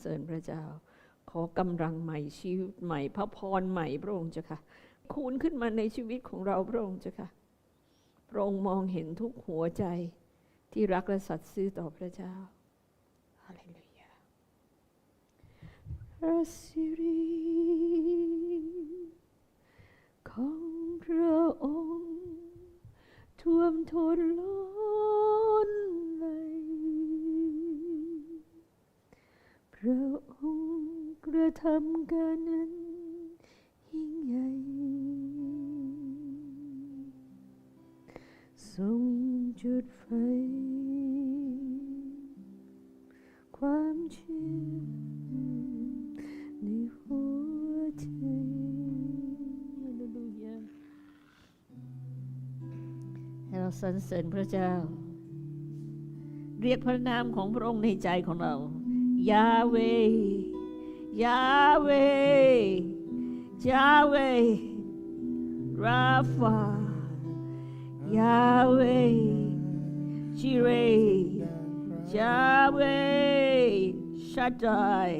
เสริญพระเจ้า ขอกำลังใหม่ชีวิตใหม่พระพรใหม่พระองค์เจ้าค่ะ คูณขึ้นมาในชีวิตของเราพระองค์เจ้าค่ะ พระองค์มองเห็นทุกหัวใจที่รักและสัตย์ซื่อต่อพระเจ้าฮาเลลูยาพระสิริของพระองค์ท่วมท้นล้น ระองค์กระทำการนั้นยิ่งใหญ่ทรงจุดไฟ ความเชื่อในหัวใจฮาเลลูยาให้เราสรรเสริญพระเจ้า เรียกพระนามของพระองค์ในใจของเรา Yahweh Yahweh Yahweh Rapha Yahweh Jireh Yahweh Shaddai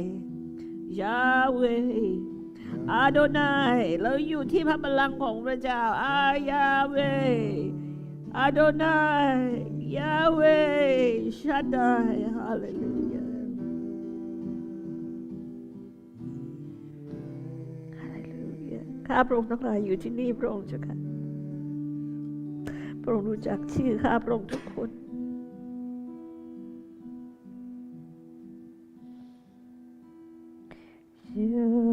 Yahweh อาโดนายเราอยู่ที่พระบัลลังก์ของพระเจ้า อายาเวอาโดนายยาเวชัดได้ฮาเลลูยา ข้าพระองค์ทั้งหลายอยู่ที่นี่พระองค์เจ้าค่ะ พระองค์รู้จักชื่อข้าพระองค์ทุกคนย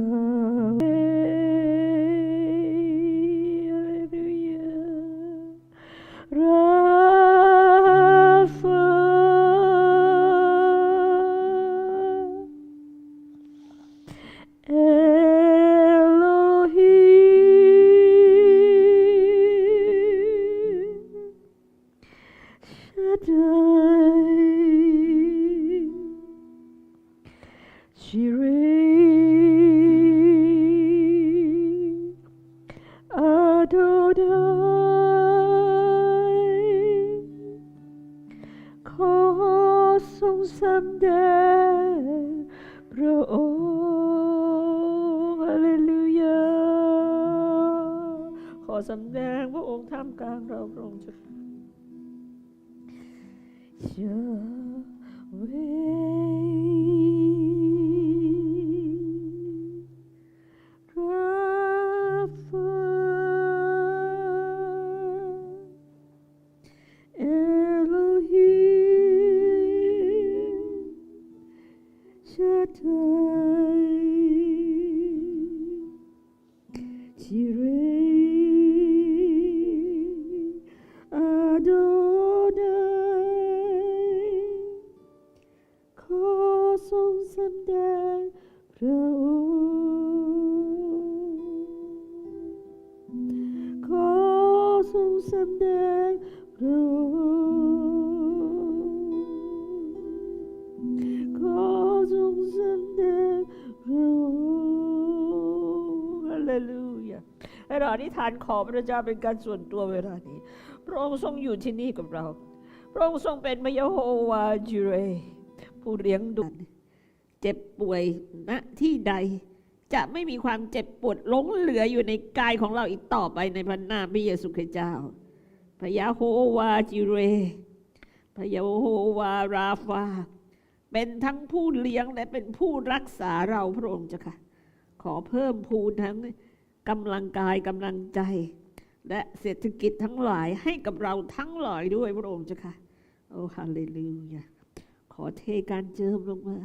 Shaddai, Jireh, Adonai, ขอทรงสำแดงพระองค์ฮาเลลูยาขอสำแดงพระองค์ท่ามกลางเราพระองค์เจ้า ค่ะ Yahweh, Rapha, Elohim, Shaddai, Jireh, สำแดงพระองค์ขอทรงสำแดงพระองค์ขอทรงสำแดงพระองค์ฮาเลลูยาให้เราอธิษฐานขอพระเจ้าเป็นการส่วนตัวเวลานี้ พระองค์ทรงอยู่ที่นี่กับเรา พระองค์ทรงเป็นพระยโฮวาจิเรผู้เลี้ยงดู เจ็บป่วยณที่ใด จะไม่มีความเจ็บปวดหลงเหลืออยู่ในกายของเราอีกต่อไปในพระนามพระเยซูคริสต์เจ้า พระยาโฮวาจิเร พระยาโฮวาราฟา เป็นทั้งผู้เลี้ยงและเป็นผู้รักษาเราพระองค์เจ้าค่ะ ขอเพิ่มพูนทั้งกำลังกายกำลังใจ และเศรษฐกิจทั้งหลายให้กับเราทั้งหลายด้วยพระองค์เจ้าค่ะ โอ้ฮาเลลูยาขอเทการเจิมลงมา